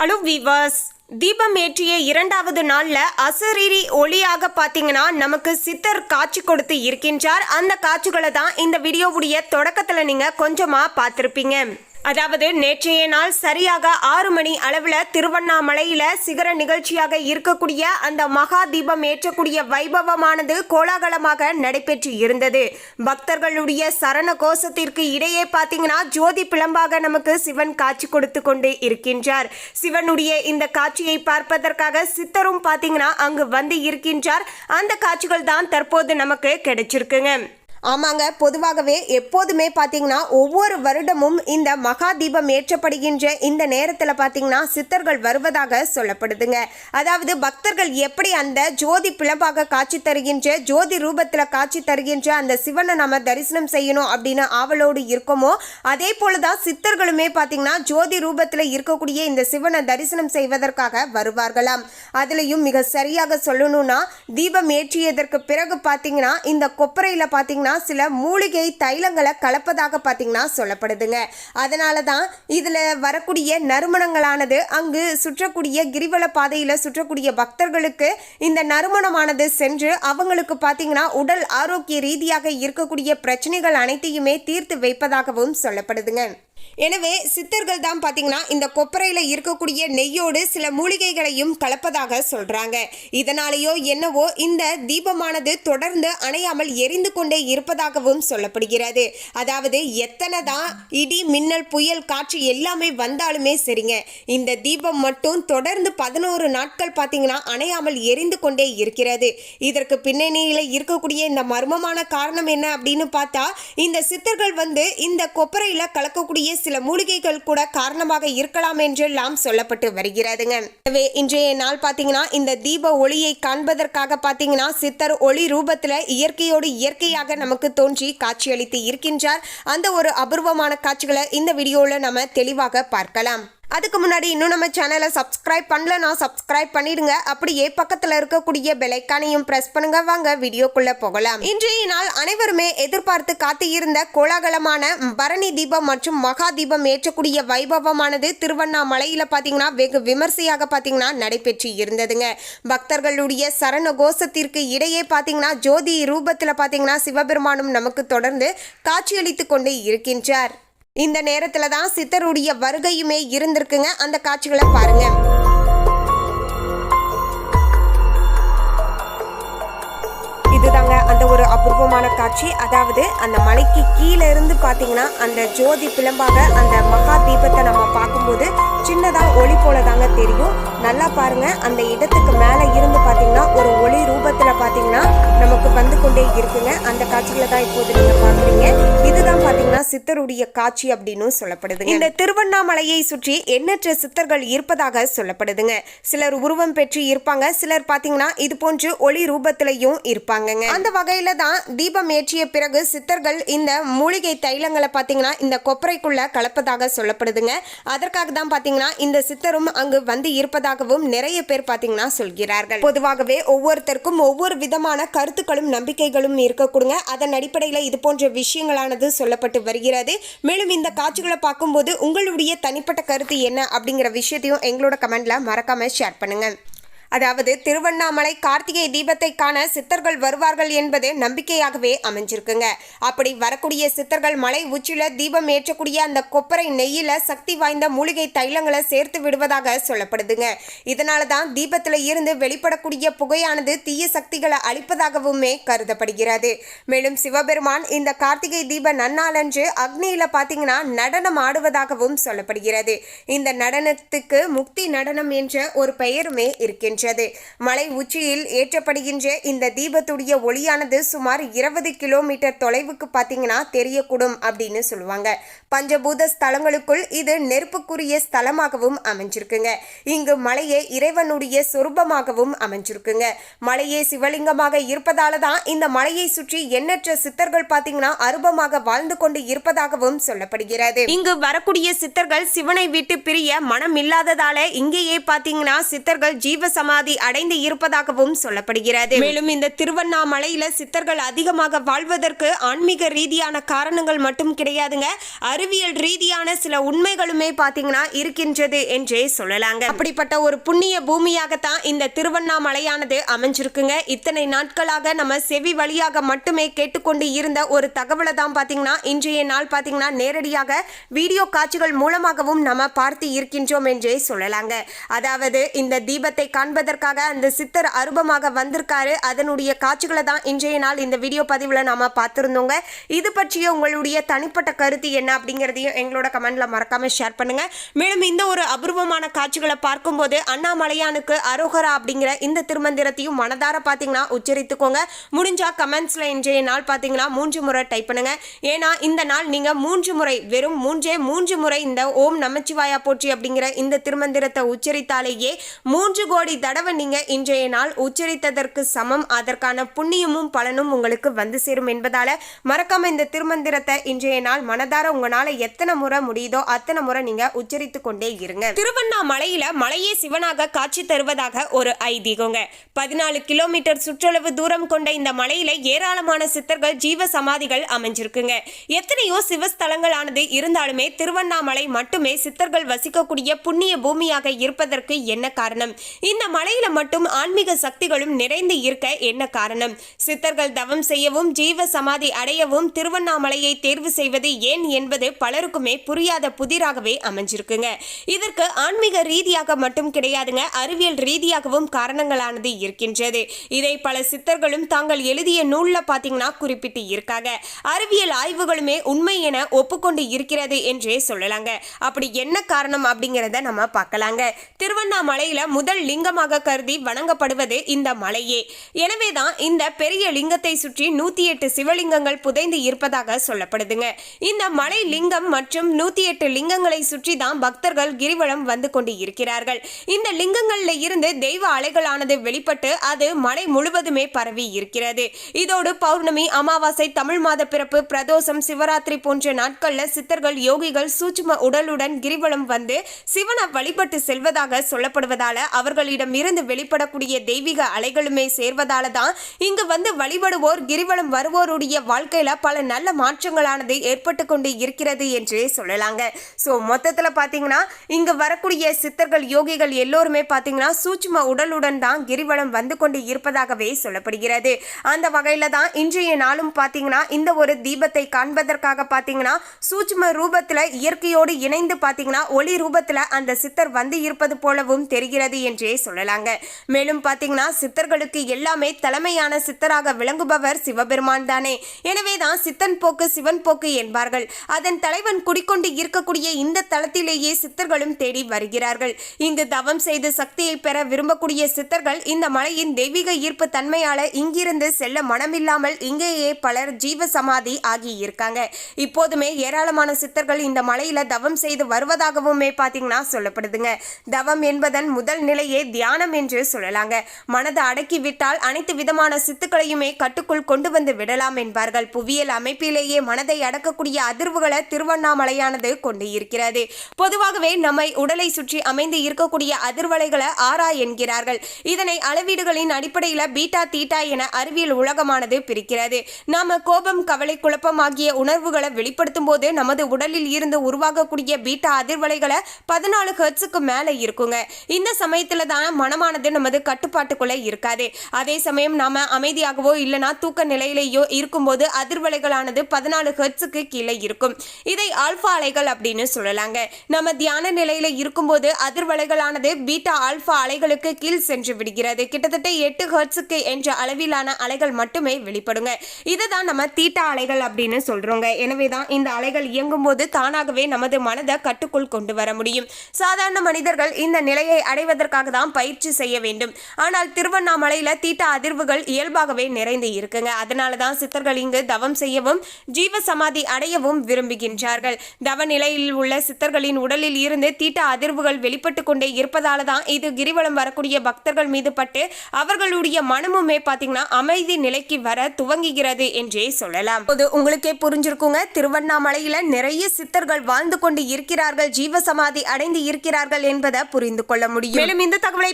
Hello viewers தீபம் ஏற்றிய இரண்டாவது நாளில் அசரீரி ஒளியாக பார்த்தீங்கன்னா நமக்கு சித்தர் காட்சி கொடுத்து இருக்கின்றார். அந்த காட்சிகளை தான் இந்த வீடியோவுடைய தொடக்கத்தில் நீங்கள் கொஞ்சமாக பார்த்துருப்பீங்க. அதாவது நேற்றைய நாள் சரியாக ஆறு மணி அளவில் திருவண்ணாமலையில் சிகர நிகழ்ச்சியாக இருக்கக்கூடிய அந்த மகா தீபம் ஏற்றக்கூடிய வைபவமானது கோலாகலமாக நடைபெற்று இருந்தது. பக்தர்களுடைய சரண கோஷத்திற்கு இடையே பார்த்தீங்கன்னா ஜோதி பிளம்பாக நமக்கு சிவன் காட்சி கொடுத்து கொண்டு இருக்கின்றார். சிவனுடைய இந்த காட்சியை பார்ப்பதற்காக சித்தரும் பார்த்தீங்கன்னா அங்கு வந்து இருக்கின்றார். அந்த காட்சிகள் தான் தற்போது நமக்கு கிடைச்சிருக்குங்க. ஆமாங்க பொதுவாகவே எப்போதுமே பார்த்தீங்கன்னா ஒவ்வொரு வருடமும் இந்த மகா தீபம் ஏற்றப்படுகின்ற இந்த நேரத்தில் பார்த்தீங்கன்னா சித்தர்கள் வருவதாக சொல்லப்படுதுங்க. அதாவது பக்தர்கள் எப்படி அந்த ஜோதி பிளம்பாக காட்சி தருகின்ற ஜோதி ரூபத்தில் காட்சி தருகின்ற அந்த சிவனை நம்ம தரிசனம் செய்யணும் அப்படின்னு ஆவலோடு இருக்கோமோ அதே போல தான் சித்தர்களுமே பார்த்தீங்கன்னா ஜோதி ரூபத்தில் இருக்கக்கூடிய இந்த சிவனை தரிசனம் செய்வதற்காக வருவார்களாம். அதுலேயும் மிக சரியாக சொல்லணும்னா தீபம் ஏற்றியதற்கு பிறகு பார்த்தீங்கன்னா இந்த கொப்பரையில் பார்த்தீங்கன்னா சில மூலிகை தைலங்களை கலப்பதாக பார்த்தீங்கன்னா சொல்லப்படுதுங்க. அதனால தான் இதில் வரக்கூடிய நறுமணங்களானது அங்கு சுற்றக்கூடிய கிரிவல பாதையில் சுற்றக்கூடிய பக்தர்களுக்கு இந்த நறுமணமானது சென்று அவங்களுக்கு பார்த்தீங்கன்னா உடல் ஆரோக்கிய ரீதியாக இருக்கக்கூடிய பிரச்சனைகள் அனைத்தையுமே தீர்த்து வைப்பதாகவும் சொல்லப்படுதுங்க. எனவே சித்தர்கள் தான் பார்த்தீங்கன்னா இந்த கொப்பரையில் இருக்கக்கூடிய நெய்யோடு சில மூலிகைகளையும் கலப்பதாக சொல்கிறாங்க இதனாலேயோ என்னவோ இந்த தீபமானது தொடர்ந்து அணையாமல் எரிந்து கொண்டே இருப்பதாகவும் சொல்லப்படுகிறது. அதாவது எத்தனை தான் இடி மின்னல் புயல் காற்று எல்லாமே வந்தாலுமே சரிங்க. இந்த தீபம் மட்டும் தொடர்ந்து பதினோரு நாட்கள் பார்த்தீங்கன்னா அணையாமல் எரிந்து கொண்டே இருக்கிறது. இதற்கு பின்னணியில் இருக்கக்கூடிய இந்த மர்மமான காரணம் என்ன அப்படின்னு பார்த்தா இந்த சித்தர்கள் வந்து இந்த கொப்பரையில் கலக்கக்கூடிய சில மூலிகைகள் கூட காரணமாக இருக்கலாம் என்றெல்லாம் சொல்லப்பட்டு வருகிறதுங்க. எனவே இன்றைய நாள் பார்த்தீங்கன்னா இந்த தீப ஒளியை காண்பதற்காக பார்த்தீங்கன்னா சித்தர் ஒளி ரூபத்தில் இயற்கையோடு இயற்கையாக நமக்கு தோன்றி காட்சியளித்து இருக்கின்றார். அந்த ஒரு அபூர்வமான காட்சிகளை இந்த வீடியோவில் நம்ம தெளிவாக பார்க்கலாம். அதுக்கு முன்னாடி இன்னும் நம்ம சேனலை சப்ஸ்கிரைப் பண்ணலனா சப்ஸ்கிரைப் பண்ணிடுங்க. அப்படியே பக்கத்தில் இருக்கக்கூடிய பெலைக்கானையும் ப்ரெஸ் பண்ணுங்க. வாங்க வீடியோக்குள்ள போகலாம். இன்றைய நாள் அனைவருமே எதிர்பார்த்து காத்து இருந்த கோலாகலமான பரணி தீபம் மற்றும் மகா தீபம் ஏற்றக்கூடிய வைபவமானது திருவண்ணாமலையில் பார்த்தீங்கன்னா வெகு விமர்சையாக பார்த்தீங்கன்னா நடைபெற்று இருந்ததுங்க. பக்தர்களுடைய சரண கோஷத்திற்கு இடையே பார்த்தீங்கன்னா ஜோதி ரூபத்தில் பார்த்தீங்கன்னா சிவபெருமானும் நமக்கு தொடர்ந்து காட்சியளித்து கொண்டு இருக்கின்றார். இந்த நேரத்துல தான் சித்தருடைய வருகையுமே இருந்திருக்குங்க. அந்த காட்சிகளை பாருங்க. அந்த ஒரு அபூர்வமான காட்சி. அதாவது அந்த மலைக்கு கீழே இருந்து பார்த்தீங்கன்னா அந்த ஜோதி பிளம்பாக அந்த மகா தீபத்தை நம்ம பார்க்கும்போது சின்னதாக ஒளி போல தாங்க தெரியும். நல்லா பாருங்க அந்த இடத்துக்கு மேலே இருந்து பார்த்தீங்கன்னா ஒரு ஒளி ரூபத்தில் பார்த்தீங்கன்னா நமக்கு வந்து கொண்டே இருக்குங்க. அந்த காட்சிகளை தான் இப்போது நீங்கள் பார்க்குறீங்க. இதுதான் பார்த்தீங்கன்னா சித்தருடைய காட்சி அப்படின்னு சொல்லப்படுது இந்த திருவண்ணாமலையை சுற்றி எண்ணற்ற சித்தர்கள் இருப்பதாக சொல்லப்படுதுங்க. சிலர் உருவம் பெற்று இருப்பாங்க. சிலர் பார்த்தீங்கன்னா இது போன்று ஒளி ரூபத்திலையும் இருப்பாங்கங்க. அந்த வகையில் தான் தீபம் ஏற்றிய பிறகு சித்தர்கள் இந்த மூலிகை தைலங்களை பார்த்தீங்கன்னா இந்த கொப்பரைக்குள்ளே கலப்பதாக சொல்லப்படுதுங்க. அதற்காக தான் பார்த்தீங்கன்னா இந்த சித்தரும் அங்கு வந்து இருப்பதாகவும் நிறைய பேர் பார்த்தீங்கன்னா சொல்கிறார்கள். பொதுவாகவே ஒவ்வொருத்தருக்கும் ஒவ்வொரு விதமான கருத்துக்களும் நம்பிக்கைகளும் இருக்கக்கூடுங்க. அதன் அடிப்படையில் இது போன்ற விஷயங்களானது சொல்லப்பட்டு வருகிறது. மேலும் இந்த காட்சிகளை பார்க்கும்போது உங்களுடைய தனிப்பட்ட கருத்து என்ன அப்படிங்கிற விஷயத்தையும் எங்களோட கமெண்ட்ல மறக்காம ஷேர் பண்ணுங்க. அதாவது திருவண்ணாமலை கார்த்திகை தீபத்தை காண சித்தர்கள் வருவார்கள் என்பது நம்பிக்கையாகவே அமைஞ்சிருக்குங்க. அப்படி வரக்கூடிய சித்தர்கள் மலை உச்சியில தீபம் ஏற்றக்கூடிய அந்த கொப்பரை நெய்யில சக்தி வாய்ந்த மூலிகை தைலங்களை சேர்த்து விடுவதாக சொல்லப்படுதுங்க. இதனால தான் தீபத்தில் இருந்து வெளிப்படக்கூடிய புகையானது தீய சக்திகளை அழிப்பதாகவுமே கருதப்படுகிறது. மேலும் சிவபெருமான் இந்த கார்த்திகை தீப நன்னாளன்று அக்னியில பாத்தீங்கன்னா நடனம் ஆடுவதாகவும் சொல்லப்படுகிறது. இந்த நடனத்துக்கு முக்தி நடனம் என்ற ஒரு பெயருமே இருக்கின்றது. வருகின்றது மலை உச்சியில் ஏற்றப்படுகின்ற இந்த தீபத்துடைய ஒளியானது சுமார் இருபது கிலோமீட்டர் தொலைவுக்கு பார்த்தீங்கன்னா தெரியக்கூடும் அப்படின்னு சொல்லுவாங்க. பஞ்சபூத ஸ்தலங்களுக்குள் இது நெருப்புக்குரிய ஸ்தலமாகவும் அமைஞ்சிருக்குங்க. இங்கு மலையே இறைவனுடைய சொரூபமாகவும் அமைஞ்சிருக்குங்க. மலையே சிவலிங்கமாக இருப்பதால தான் இந்த மலையை சுற்றி எண்ணற்ற சித்தர்கள் பார்த்தீங்கன்னா அருபமாக வாழ்ந்து கொண்டு இருப்பதாகவும் சொல்லப்படுகிறது. இங்கு வரக்கூடிய சித்தர்கள் சிவனை விட்டு பிரிய மனம் இல்லாததால இங்கேயே பார்த்தீங்கன்னா சித்தர்கள் ஜீவ சம சமாதி அடைந்து இருப்பதாகவும் சொல்லப்படுகிறது. மேலும் இந்த திருவண்ணாமலையில சித்தர்கள் அதிகமாக வாழ்வதற்கு ஆன்மீக ரீதியான காரணங்கள் மட்டும் கிடையாதுங்க. அறிவியல் ரீதியான சில உண்மைகளுமே பாத்தீங்கன்னா இருக்கின்றது என்றே சொல்லலாங்க. அப்படிப்பட்ட ஒரு புண்ணிய பூமியாகத்தான் இந்த திருவண்ணாமலையானது அமைஞ்சிருக்குங்க. இத்தனை நாட்களாக நம்ம செவி வழியாக மட்டுமே கேட்டுக்கொண்டு இருந்த ஒரு தகவலை தான் பாத்தீங்கன்னா இன்றைய நாள் பாத்தீங்கன்னா நேரடியாக வீடியோ காட்சிகள் மூலமாகவும் நம்ம பார்த்து இருக்கின்றோம் என்றே சொல்லலாங்க. அதாவது இந்த தீபத்தை காண்பதற்காக அந்த சித்தர் அருபமாக வந்திருக்காரு. அதனுடைய காட்சிகளை தான் இன்றைய நாள் இந்த வீடியோ பதிவில் நாம பார்த்துருந்தோங்க. இது பற்றிய உங்களுடைய தனிப்பட்ட கருத்து என்ன அப்படிங்கிறதையும் எங்களோட கமெண்ட்ல மறக்காம ஷேர் பண்ணுங்க. மேலும் இந்த ஒரு அபூர்வமான காட்சிகளை பார்க்கும்போது அண்ணாமலையானுக்கு அரோகரா அப்படிங்கிற இந்த திருமந்திரத்தையும் மனதார பார்த்தீங்கன்னா உச்சரித்துக்கோங்க. முடிஞ்சா கமெண்ட்ஸ்ல இன்றைய நாள் பார்த்தீங்கன்னா மூன்று முறை டைப் பண்ணுங்க. ஏன்னா இந்த நாள் நீங்க மூன்று முறை வெறும் மூன்றே மூன்று முறை இந்த ஓம் நமச்சிவாயா போற்றி அப்படிங்கிற இந்த திருமந்திரத்தை உச்சரித்தாலேயே மூன்று கோடி தடவை நீங்க இன்றைய நாள் உச்சரித்ததற்கு சமம். அதற்கான புண்ணியமும் பலனும் உங்களுக்கு வந்து சேரும் என்பதால மறக்காமல் இந்த திருமந்திரத்தை இன்றைய நாள் மனதார உங்களால எத்தனை முறை முடியுதோ அத்தனை முறை நீங்க உச்சரித்து கொண்டே இருங்க. திருவண்ணாமலையில மலையே சிவனாக காட்சி தருவதாக ஒரு ஐதீகங்க. பதினாலு கிலோமீட்டர் சுற்றளவு தூரம் கொண்ட இந்த மலையில ஏராளமான சித்தர்கள் ஜீவ சமாதிகள் அமைஞ்சிருக்குங்க. எத்தனையோ சிவஸ்தலங்களானது இருந்தாலுமே திருவண்ணாமலை மட்டுமே சித்தர்கள் வசிக்கக்கூடிய புண்ணிய பூமியாக இருப்பதற்கு என்ன காரணம்? இந்த மலையில மட்டும் ஆன்மீக சக்திகளும் நிறைந்து இருக்க என்ன காரணம்? சித்தர்கள் தவம் செய்யவும் ஜீவ சமாதி அடையவும் திருவண்ணாமலையை தேர்வு செய்வது ஏன் என்பது பலருக்குமே புரியாத புதிராகவே அமைஞ்சிருக்குங்க. இதற்கு ஆன்மீக ரீதியாக மட்டும் கிடையாதுங்க அறிவியல் ரீதியாகவும் காரணங்களானது இருக்கின்றது. இதை பல சித்தர்களும் தாங்கள் எழுதிய நூல்ல பாத்தீங்கன்னா குறிப்பிட்டு இருக்காங்க. அறிவியல் ஆய்வுகளுமே உண்மை என ஒப்புக்கொண்டு இருக்கிறது என்றே சொல்லலாங்க. அப்படி என்ன காரணம் அப்படிங்கிறத நம்ம பார்க்கலாங்க. திருவண்ணாமலையில முதல் லிங்கம் தெய்வமாக கருதி வணங்கப்படுவது இந்த மலையே. எனவேதான் இந்த பெரிய லிங்கத்தை சுற்றி நூத்தி எட்டு சிவலிங்கங்கள் புதைந்து இருப்பதாக சொல்லப்படுதுங்க. இந்த மலை லிங்கம் மற்றும் நூத்தி எட்டு லிங்கங்களை சுற்றி தான் பக்தர்கள் கிரிவலம் வந்து கொண்டு இருக்கிறார்கள். இந்த லிங்கங்கள்ல இருந்து தெய்வ அலைகளானது வெளிப்பட்டு அது மலை முழுவதுமே பரவி இருக்கிறது. இதோடு பௌர்ணமி அமாவாசை தமிழ் மாத பிறப்பு பிரதோஷம் சிவராத்திரி போன்ற நாட்கள்ல சித்தர்கள் யோகிகள் சூட்சும உடலுடன் கிரிவலம் வந்து சிவனை வழிபட்டு செல்வதாக சொல்லப்படுவதால அவர்களிடம் இருந்து வெளிப்படக்கூடிய தெய்வீக அலைகளுமே சேர்வதால தான் இங்கு வந்து வழிபடுவோர் கிரிவலம் வருவோருடைய வாழ்க்கையில பல நல்ல மாற்றங்களானது ஏற்பட்டு கொண்டு இருக்கிறது என்றே சொல்லலாங்க. ஸோ மொத்தத்தில் பார்த்தீங்கன்னா இங்கு வரக்கூடிய சித்தர்கள் யோகிகள் எல்லோருமே பார்த்தீங்கன்னா சூட்சும உடலுடன் தான் கிரிவலம் வந்து கொண்டு இருப்பதாகவே சொல்லப்படுகிறது. அந்த வகையில தான் இன்றைய நாளும் பார்த்தீங்கன்னா இந்த ஒரு தீபத்தை காண்பதற்காக பார்த்தீங்கன்னா சூட்சும ரூபத்தில் இயற்கையோடு இணைந்து பார்த்தீங்கன்னா ஒளி ரூபத்தில் அந்த சித்தர் வந்து இருப்பது போலவும் தெரிகிறது என்றே சொல்லலாங்க மேலும் பார்த்தீங்கன்னா சித்தர்களுக்கு எல்லாமே தலைமையான சித்தராக விளங்குபவர் சிவபெருமான் தானே. எனவே தான் சித்தன் போக்கு சிவன் போக்கு என்பார்கள். அதன் தலைவன் குடிக்கொண்டு இருக்கக்கூடிய இந்த தளத்திலேயே சித்தர்களும் தேடி வருகிறார்கள். இங்கு தவம் செய்து சக்தியை பெற விரும்பக்கூடிய சித்தர்கள் இந்த மலையின் தெய்வீக ஈர்ப்பு தன்மையால இங்கிருந்து செல்ல மனமில்லாமல் இங்கேயே பலர் ஜீவ சமாதி ஆகி இருக்காங்க. இப்போதுமே ஏராளமான சித்தர்கள் இந்த மலையில தவம் செய்து வருவதாகவுமே பாத்தீங்கன்னா சொல்லப்படுதுங்க. தவம் என்பதன் முதல் நிலையே தியானம் என்று சொல்லலாங்க. மனதை அடக்கி விட்டால் அனைத்து விதமான சித்துக்களையுமே கட்டுக்குள் கொண்டு வந்து விடலாம் என்பார்கள். புவியியல் அமைப்பிலேயே மனதை அடக்கக்கூடிய அதிர்வுகளை திருவண்ணாமலையானது கொண்டு இருக்கிறது. பொதுவாகவே நம்மை உடலை சுற்றி அமைந்து இருக்கக்கூடிய அதிர்வலைகளை ஆரா என்கிறார்கள். இதனை அளவீடுகளின் அடிப்படையில் பீட்டா தீட்டா என அறிவியல் உலகமானது பிரிக்கிறது. நாம கோபம் கவலை குழப்பம் ஆகிய உணர்வுகளை வெளிப்படுத்தும் போது நமது உடலில் இருந்து உருவாகக்கூடிய பீட்டா அதிர்வலைகளை பதினாலு ஹெர்ட்ஸுக்கு மேலே இருக்குங்க. இந்த சமயத்தில் தான் மனமானது நமது கட்டுப்பாட்டுக்குள்ளே இருக்காது. அதே சமயம் நாம் அமைதியாகவோ இல்லைனா தூக்க நிலையிலேயோ இருக்கும்போது அதிர்வலைகளானது பதினாலு ஹெர்ட்ஸுக்கு கீழே இருக்கும். இதை ஆல்ஃபா அலைகள் அப்படின்னு சொல்லலாங்க. நம்ம தியான நிலையில் இருக்கும்போது அதிர்வலைகளானது பீட்டா ஆல்ஃபா அலைகளுக்கு கீழ் சென்று விடுகிறது. கிட்டத்தட்ட எட்டு ஹெர்ட்ஸுக்கு என்ற அளவிலான அலைகள் மட்டுமே வெளிப்படுங்க. இதை தான் நம்ம தீட்டா அலைகள் அப்படின்னு சொல்கிறோங்க எனவே தான் இந்த அலைகள் இயங்கும் போது தானாகவே நமது மனதை கட்டுக்குள் கொண்டு வர முடியும். சாதாரண மனிதர்கள் இந்த நிலையை அடைவதற்காக தான் பயிற்சி செய்ய வேண்டும். ஆனால் திருவண்ணாமலையில் தீட்ட அதிர்வுகள் இயல்பாகவே நிறைந்து இருக்குங்க. அதனால தான் சித்தர்கள் இங்கு தவம் செய்யவும் ஜீவ சமாதி அடையவும் விரும்புகின்றார்கள். தவ நிலையில் உள்ள சித்தர்களின் உடலில் இருந்து தீட்ட அதிர்வுகள் வெளிப்பட்டு கொண்டே இருப்பதால தான் இது கிரிவலம் வரக்கூடிய பக்தர்கள் மீது பட்டு அவர்களுடைய மனமுமே பார்த்தீங்கன்னா அமைதி நிலைக்கு வர துவங்குகிறது என்றே சொல்லலாம். இது உங்களுக்கே புரிஞ்சிருக்குங்க. திருவண்ணாமலையில நிறைய சித்தர்கள் வாழ்ந்து கொண்டு இருக்கிறார்கள் ஜீவ சமாதி அடைந்து இருக்கிறார்கள் என்பதை புரிந்து கொள்ள முடியும். மேலும் இந்த தகவலை